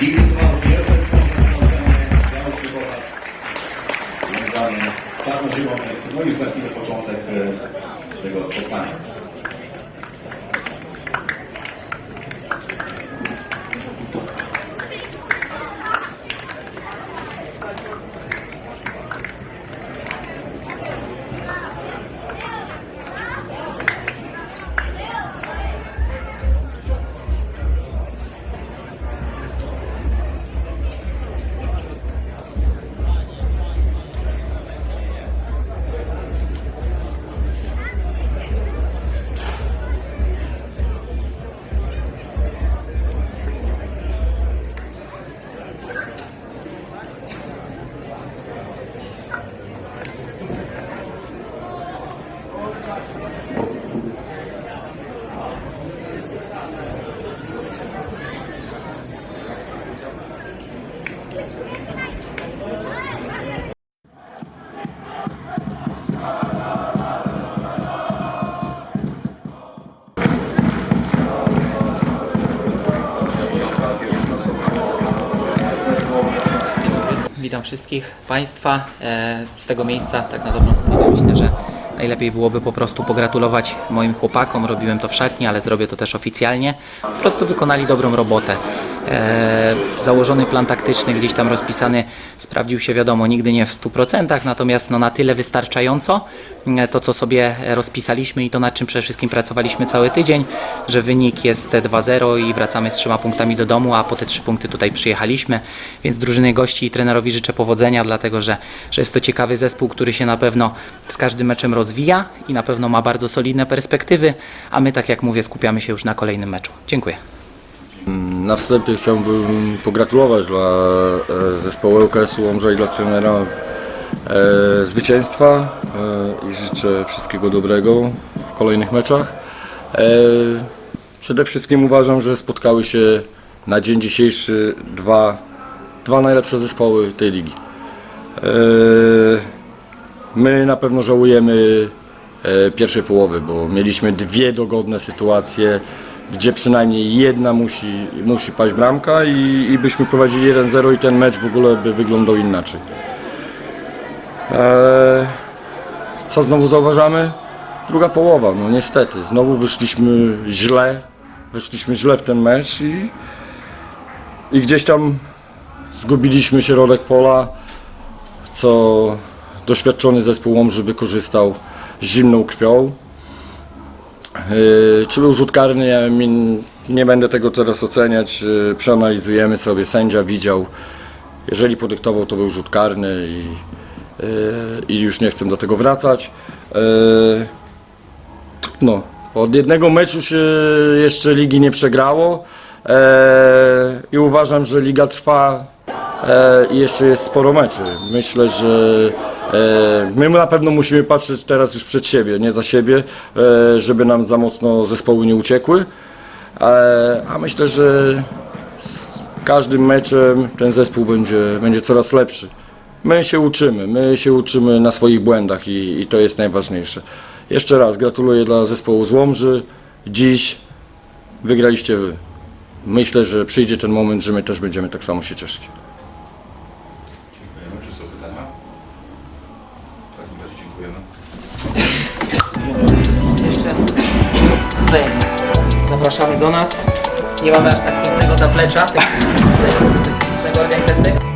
Izba Wielkopolska Biały Bohat. Związany z Czarnoziemą. No i za chwilę początek e, tego spotkania. Witam wszystkich Państwa e, z tego miejsca. Tak na dobrą sprawę myślę, że najlepiej byłoby po prostu pogratulować moim chłopakom. Robiłem to w szatni, ale zrobię to też oficjalnie. Po prostu wykonali dobrą robotę. E, założony plan taktyczny, gdzieś tam rozpisany, sprawdził się wiadomo, nigdy nie w 100%, natomiast no, na tyle wystarczająco e, to, co sobie rozpisaliśmy i to, nad czym przede wszystkim pracowaliśmy cały tydzień, że wynik jest 2-0 i wracamy z trzema punktami do domu, a po te trzy punkty tutaj przyjechaliśmy, więc drużyny gości i trenerowi życzę powodzenia, dlatego że, że jest to ciekawy zespół, który się na pewno z każdym meczem rozwija i na pewno ma bardzo solidne perspektywy, a my, tak jak mówię, skupiamy się już na kolejnym meczu. Dziękuję. Na wstępie chciałbym pogratulować dla e, zespołu ŁKS-u Łomża i dla trenera e, zwycięstwa e, i życzę wszystkiego dobrego w kolejnych meczach. Przede wszystkim uważam, że spotkały się na dzień dzisiejszy dwa, dwa najlepsze zespoły tej ligi. My na pewno żałujemy pierwszej połowy, bo mieliśmy dwie dogodne sytuacje, gdzie przynajmniej jedna musi, musi paść bramka i, i byśmy prowadzili 1-0 i ten mecz w ogóle by wyglądał inaczej. E, co znowu zauważamy? Druga połowa, no niestety, znowu wyszliśmy źle, wyszliśmy źle w ten mecz i, i gdzieś tam zgubiliśmy środek pola, co doświadczony zespół Łomży wykorzystał zimną krwią. Yy, Czy był rzut karny? Ja nie będę tego teraz oceniać. Yy, Przeanalizujemy sobie. Sędzia widział. Jeżeli podyktował, to był rzut karny i, yy, i już nie chcę do tego wracać. Trudno. Od jednego meczu się jeszcze ligi nie przegrało i uważam, że liga trwa i jeszcze jest sporo meczy. Myślę, że e, my na pewno musimy patrzeć teraz już przed siebie, nie za siebie, e, żeby nam za mocno zespoły nie uciekły. E, a myślę, że z każdym meczem ten zespół będzie, będzie coraz lepszy. My się uczymy, my się uczymy na swoich błędach i, i to jest najważniejsze. Jeszcze raz gratuluję dla zespołu z Łomży. Dziś wygraliście wy. Myślę, że przyjdzie ten moment, że my też będziemy tak samo się cieszyć. Dziękujemy. Czy są pytania? W takim razie dziękujemy. Jeszcze wzajemnie. Zapraszamy do nas. Nie mamy aż tak pięknego zaplecza, technicznego, organizacyjnego.